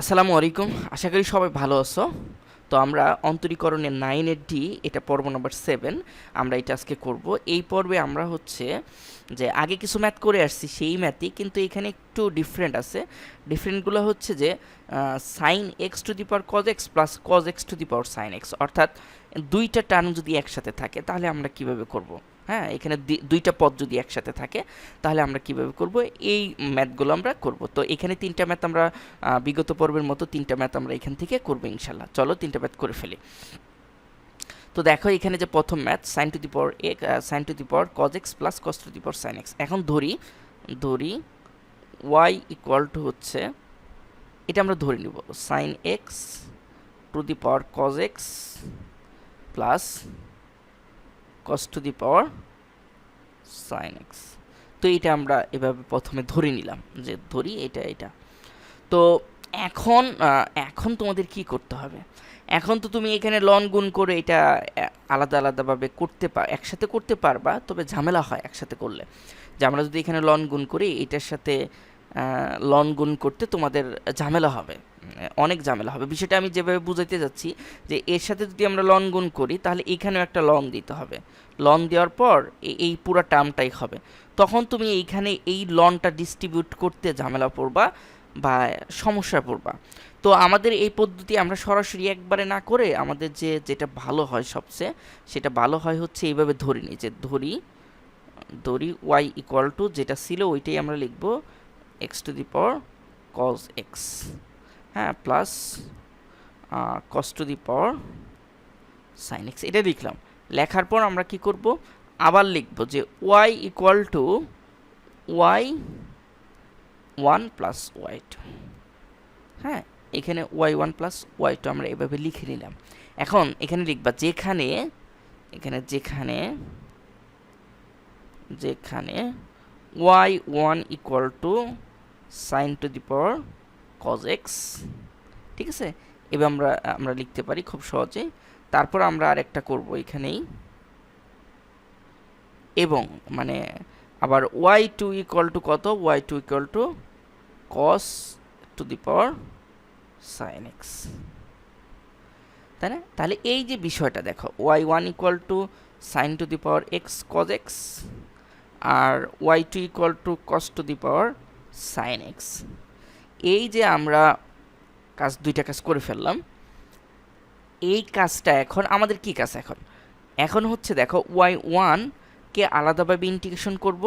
আসসালামু আলাইকুম। আশা করি সবাই ভালো আছো। তো আমরা অন্তরীকরণের নাইনের ডি, এটা পর্ব নম্বর সেভেন, আমরা এটা আজকে করব। এই পর্বে আমরা হচ্ছে যে আগে কিছু ম্যাথ করে আসছি সেই ম্যাথই, কিন্তু এখানে একটু ডিফারেন্ট আছে। ডিফারেন্টগুলো হচ্ছে যে sine x to the power cos x plus cos x to the power sine x অর্থাৎ দুইটা টার্ম যদি একসাথে থাকে, তাহলে আমরা কীভাবে করব? হ্যাঁ এখানে দুইটা পদ যদি একসাথে থাকে, তাহলে আমরা কীভাবে করব? এই ম্যাথগুলো আমরা করব। তো এখানে তিনটা ম্যাথ আমরা বিগত পর্বের মতো তিনটা ম্যাথ আমরা এখান থেকে করব ইনশাল্লাহ। চলো তিনটা ম্যাথ করে ফেলি। তো দেখো এখানে যে প্রথম math sine to the power এক sine to the power cos x plus cos to the power sine x এখন ধরি ধরি ওয়াই ইকুয়াল টু হচ্ছে, এটা আমরা ধরে নিব sine x to the power cos x plus cos to the power sine x তো এটা আমরা এভাবে প্রথমে ধরে নিলাম যে ধরি এটা এটা। তো এখন এখন তোমাদের কি করতে হবে? এখন তো তুমি এখানে লন গুণ করে এটা আলাদা আলাদাভাবে করতে পার একসাথে করতে পারবা, তবে ঝামেলা হয় একসাথে করলে। যে আমরা যদি এখানে লন গুণ করি, এটার সাথে লন গুণ করতে তোমাদের ঝামেলা হবে। অনেক ঝামেলা হবে। বিষয়টা আমি যেভাবে বুঝাইতে যাচ্ছি যে এর সাথে যদি আমরা লন গুণ করি, তাহলে এখানেও একটা লন দিতে হবে। লন দেওয়ার পর এই পুরো টার্মটাই হবে। তখন তুমি এইখানে এই লনটা ডিস্ট্রিবিউট করতে ঝামেলা পড়বা বা সমস্যায় পড়বা। তো আমাদের এই পদ্ধতি আমরা সরাসরি একবারে না করে আমাদের যে, যেটা ভালো হয় সবচেয়ে, সেটা ভালো হয় হচ্ছে এইভাবে ধরি নিই যে ধরি ধরি ওয়াই ইকুয়াল টু যেটা ছিল ওইটাই আমরা লিখব x to the power cos x হ্যাঁ plus cos to the power sine x এটা লিখলাম। লেখার পর আমরা কি করব? আবার লিখব যে y equal to y one plus y two হ্যাঁ এখানে y one plus y two আমরা এভাবে লিখে নিলাম। এখন এখানে লিখবা যেখানে, এখানে যেখানে যেখানে y one equal to sine to the power cos x ঠিক আছে? এবার আমরা আমরা লিখতে পারি খুব সহজে তারপর আমরা আরেকটা করব এখানেই। এবং মানে আবার ওয়াই টু ইকুয়াল টু কত? Y two equal to cos to the power sine x তাই না? তাহলে এই যে বিষয়টা দেখো y one equal to sine to the power x cos x R y two equal to cos to the power sine x এই যে আমরা কাজ, দুইটা কাজ করে ফেললাম। এই কাজটা এখন, আমাদের কি কাজ এখন? এখন হচ্ছে দেখো, ওয়াই ওয়ানকে আলাদাভাবে ইন্টিগ্রেশন করব,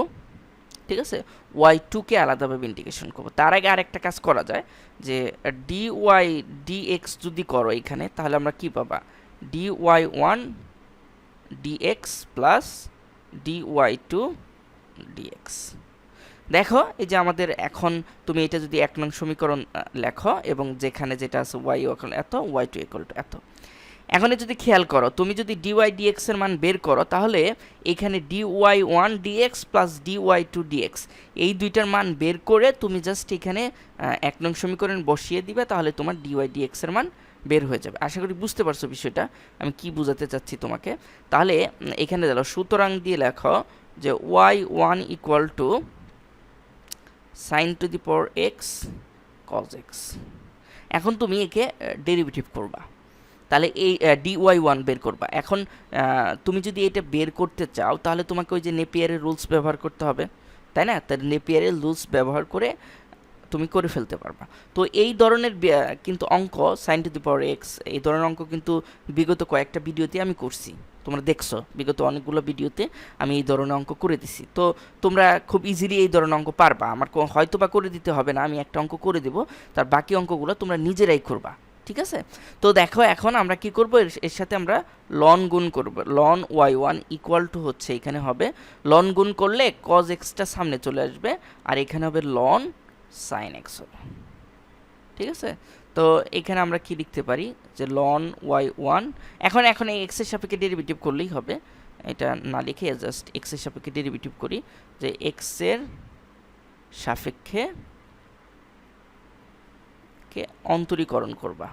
ঠিক আছে? ওয়াই টুকে আলাদাভাবে ইন্টিগ্রেশন করব। তার আগে আরেকটা কাজ করা যায়, যে ডি ওয়াই ডি এক্স যদি করো এখানে, তাহলে আমরা কি পাবা? D y one d x plus d y two d x দেখো, এই যে আমাদের এখন তুমি এটা যদি এক নং সমীকরণ লেখো এবং যেখানে যেটা আছে ওয়াই এখন এত ওয়াই টু ইকুয়াল টু এত। এখন যদি খেয়াল করো, তুমি যদি ডিওয়াই ডিএক্স এর মান বের করো, তাহলে এখানে d y one d x plus d y two d x এই দুইটার মান বের করে তুমি জাস্ট এখানে এক নং সমীকরণ বসিয়ে দিবে, তাহলে তোমার ডিওয়াই ডিএক্স এর মান বের হয়ে যাবে। আশা করি বুঝতে পারছ বিষয়টা, আমি কি বোঝাতে চাচ্ছি তোমাকে? তাহলে এখানে দেখো, সুতরাং দিয়ে লেখো যে y one equal to sine to the power x cos x এখন তুমি একে ডেরিভেটিভ করবা। তাহলে এই ডি ওয়াই ওয়ান বের করবা। এখন তুমি যদি এটা বের করতে চাও, তাহলে তোমাকে ওই যে নেপিয়ারের রুলস ব্যবহার করতে হবে, তাই না? তার নেপিয়ারের রুলস ব্যবহার করে তুমি করে ফেলতে পারবা। তো এই ধরনের কিন্তু অঙ্ক sine to the power x এই ধরনের অঙ্ক কিন্তু বিগত কয়েকটা ভিডিওতে আমি করছি। তোমরা দেখছ। বিগত অনেকগুলো ভিডিওতে আমি এই ধরনের অঙ্ক করে দিছি। তো তোমরা খুব ইজিলি এই ধরনের অঙ্ক পারবা। আমার হয়তো বা করে দিতে হবে না, আমি একটা অঙ্ক করে দেবো। তার বাকি অঙ্কগুলো তোমরা নিজেরাই করবা। ঠিক আছে? তো দেখো, এখন আমরা কি করব? এর সাথে আমরা লন গুণ করব। Ln y one equal to হচ্ছে এখানে হবে। লন গুণ করলে কজ এক্সটা সামনে চলে আসবে। আর এখানে হবে লন সাইন এক্স হবে। ঠিক আছে? তো এখানে আমরা কি লিখতে পারি? যে লন ওয়াই ওয়ান এখন এখন এই এক্সের সাপেক্ষে ডেরিভেটিভ করলেই হবে। এটা না লিখে জাস্ট এক্সের সাপেক্ষে ডেরিভেটিভ করি যে এক্সের সাপেক্ষে কে অন্তরীকরণ করবা।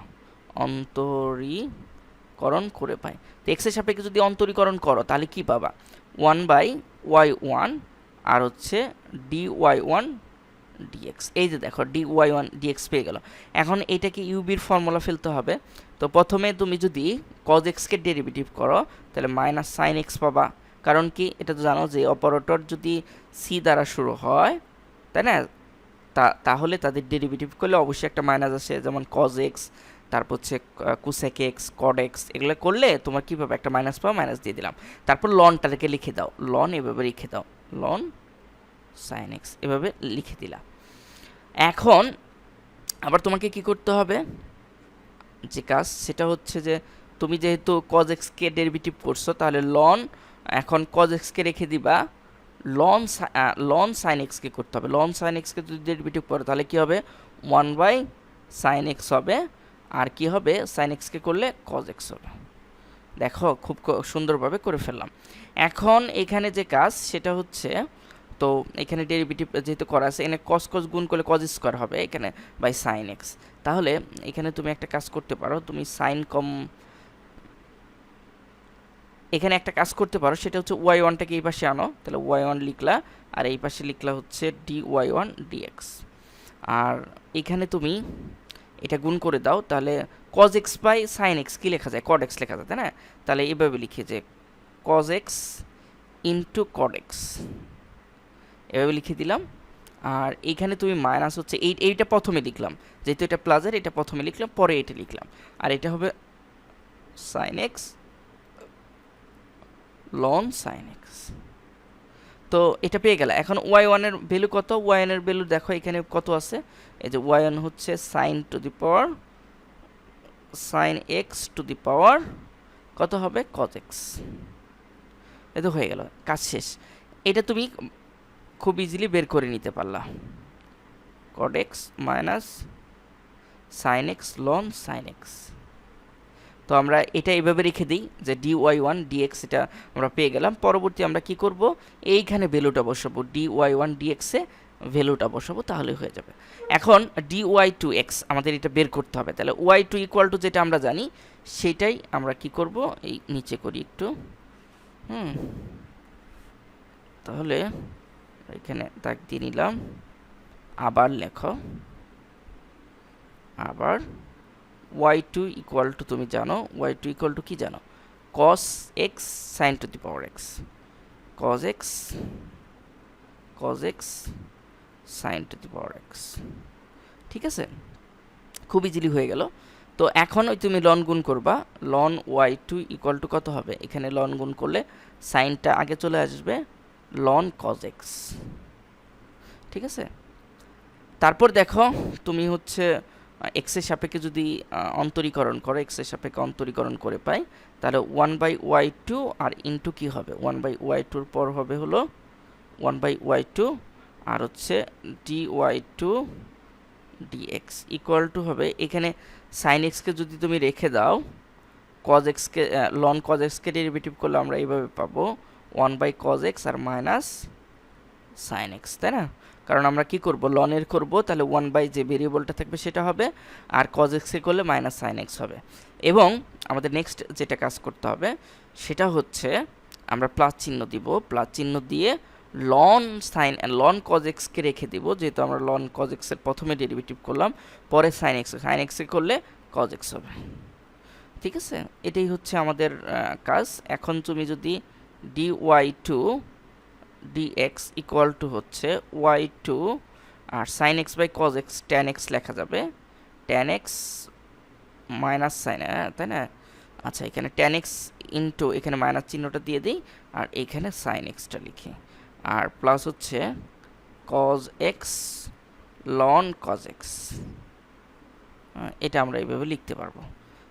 অন্তরীকরণ করে পাই। তো এক্সের সাপেক্ষে যদি অন্তরীকরণ করো, তাহলে কি পাবা? ওয়ান বাই ওয়াই ওয়ান আর হচ্ছে ডি ওয়াই ওয়ান ডিএক্স এই যে দেখো ডি ওয়াই ওয়ান ডিএক্স পেয়ে গেল। এখন এটাকে ইউবির ফর্মুলা ফেলতে হবে। তো প্রথমে তুমি যদি কজ এক্সকে ডেরিভেটিভ করো, তাহলে মাইনাস সাইন এক্স পাবা। কারণ কি? এটা তো জানো যে অপারেটর যদি সি দ্বারা শুরু হয়, তাই না? তা, তাহলে তাদের ডেরিভেটিভ করলে অবশ্যই একটা মাইনাস আসে। যেমন কজ এক্স তারপর হচ্ছে কুসেক এক্স কড এক্স এগুলো করলে তোমার কী পাবে একটা মাইনাস পাও মাইনাস দিয়ে দিলাম। তারপর লনটাকে লিখে দাও। লন এভাবে লিখে দাও। লন সাইন এক্স এভাবে লিখে দিলাম এখন আবার তোমাকে কি করতে হবে? যে কাজ, সেটা হচ্ছে যে তুমি যেহেতু কজ এক্সকে ডেরিভেটিভ করছ, তাহলে লন এখন কজ এক্সকে রেখে দিবা। লন লন সাইন এক্সকে করতে হবে। লন সাইন এক্সকে যদি ডেরিভেটিভ করো, তাহলে কি হবে? ওয়ান বাই সাইন এক্স হবে। আর কি হবে? সাইন এক্সকে করলে কজ এক্স হবে। দেখো, খুব সুন্দরভাবে করে ফেললাম। এখন এখানে যে কাজ, সেটা হচ্ছে তো এখানে ডেরিভেটিভ যেহেতু করা আছে, এখানে কস কস গুণ করলে কজ স্কোয়ার হবে এখানে বাই সাইন এক্স তাহলে এখানে তুমি একটা কাজ করতে পারো, তুমি সাইন কম এখানে একটা কাজ করতে পারো, সেটা হচ্ছে ওয়াই ওয়ানটাকে এই পাশে আনো, তাহলে ওয়াই ওয়ান লিখলা, আর এই পাশে লিখলা হচ্ছে d y one d x আর এখানে তুমি এটা গুণ করে দাও, তাহলে cos x by sine x কী লেখা যায়? কড এক্স লেখা যায়, তাই না? তাহলে এইভাবে লিখে যে cos x into cot x এভাবে লিখে দিলাম। আর এইখানে তুমি মাইনাস হচ্ছে এই, এইটা প্রথমে লিখলাম। যেহেতু এটা প্লাজের এটা প্রথমে লিখলাম, পরে এটা লিখলাম। আর এটা হবে sine x ln sine x তো এটা পেয়ে গেল, এখন ওয়াই ওয়ানের ভ্যালু কত? ওয়াই ওয়ানের ভ্যালু দেখো, এখানে কত আছে? এই যে ওয়াই ওয়ান হচ্ছে sine to the power sine x to the power কত হবে? কজ এক্স এটা হয়ে গেল, কাজ শেষ। এটা তুমি খুব ইজিলি বের করে নিতে পারলা cot x minus sine x ln sine x তো আমরা এটা এইভাবে রেখে দিই যে ডি ওয়াই ওয়ান ডিএক্স এটা আমরা পেয়ে গেলাম। পরবর্তী আমরা কি করব? এইখানে ভ্যালুটা বসাবো। ডি ওয়াই ওয়ান ডিএক্সে ভ্যালুটা বসাবো, তাহলে হয়ে যাবে। এখন ডি ওয়াই টু এক্স আমাদের এটা বের করতে হবে। তাহলে ওয়াই টু ইকুয়াল টু যেটা আমরা জানি, সেটাই আমরা কি করব? এই নিচে করি একটু। হুম। তাহলে এখানে দাগ দিয়ে নিলাম। আবার লেখো। আবার ওয়াই টু ইকুয়াল টু তুমি জানো ওয়াই টু ইকুয়াল টু কি জানো? Cos x sine to the power x cos x cos x sine to the power x ঠিক আছে? খুব ইজিলি হয়ে গেল। তো এখন ওই তুমি লন গুণ করবা। Ln y two equal to কত হবে? এখানে লন গুণ করলে সাইনটা আগে চলে আসবে। লন কজ এক্স ঠিক আছে? তারপর দেখো, তুমি হচ্ছে এক্সের সাপেক্ষে যদি অন্তরীকরণ করো এক্সের সাপেক্ষে অন্তরীকরণ করে পাই, তাহলে ওয়ান বাই ওয়াই টু আর ইন্টু কী হবে? ওয়ান বাই ওয়াই টুর পর হবে হলো ওয়ান বাই ওয়াই টু আর হচ্ছে d y two d x equal to হবে, এখানে সাইন এক্সকে যদি তুমি রেখে দাও কজ এক্সকে লন কজ এক্সকে ডেরিভেটিভ করলে আমরা এইভাবে পাবো ওয়ান বাই কজ এক্স আর মাইনাস সাইন এক্স তাই না? কারণ আমরা কি করব? লনের করব, তাহলে ওয়ান বাই যে ভেরিয়েবলটা থাকবে সেটা হবে, আর কজ এক্সে করলে মাইনাস সাইন এক্স হবে। এবং আমাদের নেক্সট যেটা কাজ করতে হবে, সেটা হচ্ছে আমরা প্লাস চিহ্ন দিব। প্লাস চিহ্ন দিয়ে লন সাইন লন কজ এক্সকে রেখে দিব, যেহেতু আমরা লন কজ এক্সের প্রথমে ডেরিভেটিভ করলাম, পরে সাইন এক্স সাইন এক্সে করলে কজ এক্স হবে। ঠিক আছে? এটাই হচ্ছে আমাদের কাজ। এখন তুমি যদি d y two d x equal to হচ্ছে y two R sine x by cos x tan x লেখা যাবে টেন এক্স মাইনাস সাইন তাই না? আচ্ছা এখানে টেন এক্স ইন্টু এখানে মাইনাস চিহ্নটা দিয়ে দিই, আর এখানে সাইন এক্সটা লিখি। আর প্লাস হচ্ছে cos x ln cos x এটা আমরা এইভাবে লিখতে পারব।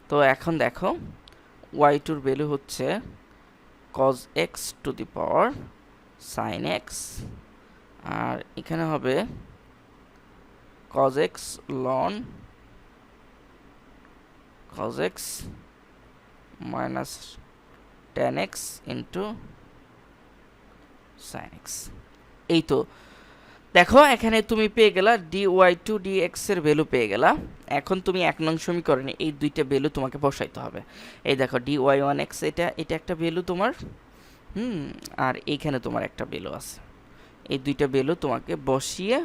তো এখন দেখো ওয়াই টুর ভ্যালু হচ্ছে cos x to the power sine x আর এখানে হবে cos x ln cos x minus tan x into sine x এই তো দেখো, এখানে তুমি পেয়ে গেলা ডি ওয়াই টু ডি এক্সের ভ্যালু পেয়ে গেলা। এখন তুমি এক নং সমীকরণে এই দুইটা ভ্যালু তোমাকে বসাইতে হবে। এই দেখো ডি ওয়াই ওয়ান এক্স এটা এটা একটা ভ্যালু তোমার, হুম, আর এইখানে তোমার একটা বেলো আছে। এই দুইটা বেলো তোমাকে বসিয়ে,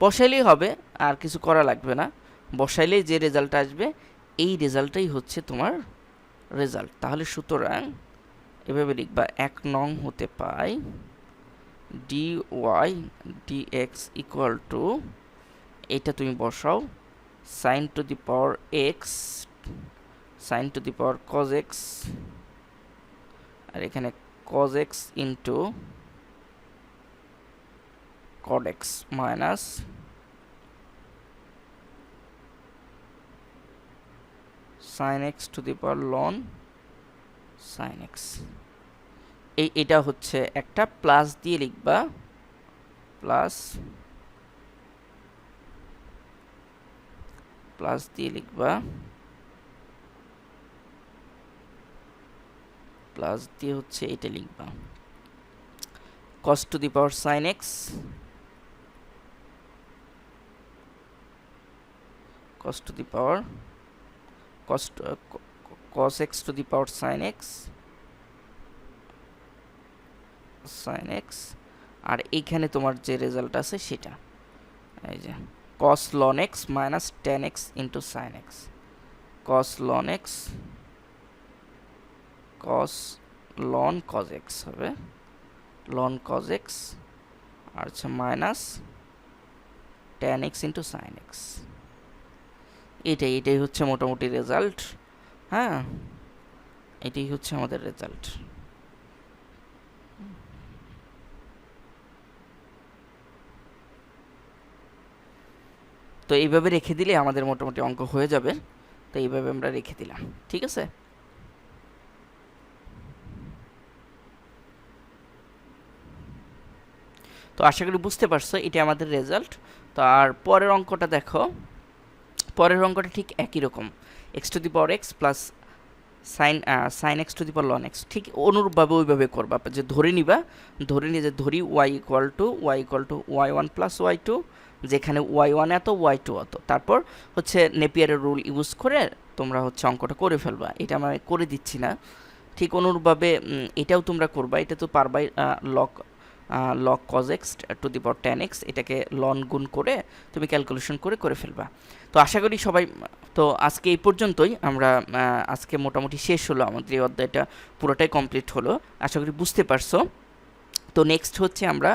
বসাইলেই হবে, আর কিছু করা লাগবে না। বসাইলেই যে রেজাল্ট আসবে, এই রেজাল্টটাই হচ্ছে তোমার রেজাল্ট তাহলে সুতরাং এভাবে লিখবা, এক নং হতে পাই d y d x equal to এইটা তুমি বসাও sine to the power x sine to the power cos x আর এখানে cos x into cot x minus sin x to the power ln sin x. এই এটা হচ্ছে একটা plus দিয়ে লিখবা প্লাস প্লাস দিয়ে লিখবা প্লাস দিয়ে হচ্ছে এটা লিখবা cos to the power sin x cos to the power cos to, uh, co- co- cos x to the power sin x sin x আর এইখানে তোমার যে রেজাল্ট আছে সেটা। এই যে, cos ln x minus tan x into sin x cos ln x, cos ln cos x হবে। ln cos x, আর হচ্ছে minus tan x into sine x এটাই এটাই হচ্ছে মোটামুটি রেজাল্ট হ্যাঁ? এটাই হচ্ছে আমাদের রেজাল্ট তো এইভাবে রেখে দিলে আমাদের মোটামুটি অঙ্ক হয়ে যাবে। তো এইভাবে আমরা রেখে দিলাম, ঠিক আছে? তো আশা করি বুঝতে পারছ, এটা আমাদের রেজাল্ট তো আর পরের অঙ্কটা দেখো। পরের অঙ্কটা ঠিক একই রকম। X to the power x plus sine sine x to the power ln x ঠিক অনুরূপভাবে ওইভাবে করবা, যে ধরে নিবা, ধরে নিয়ে যে ধরি y equal to y equal to y one plus y two যেখানে ওয়াই ওয়ান এত ওয়াই টু অত। তারপর হচ্ছে নেপিয়ারের রুল ইউজ করে তোমরা হচ্ছে অঙ্কটা করে ফেলবা। এটা আমি করে দিচ্ছি না। ঠিক অনুরূপভাবে এটাও তোমরা করবা। এটা তো পারবাই log log cos x to the power tan x এটাকে লন গুণ করে তুমি ক্যালকুলেশন করে করে ফেলবা। তো আশা করি সবাই, তো আজকে এই পর্যন্তই। আমরা আজকে মোটামুটি শেষ হলো। আমাদের এই অধ্যায়টা পুরোটাই কমপ্লিট হলো। আশা করি বুঝতে পারছ। তো নেক্সট হচ্ছে আমরা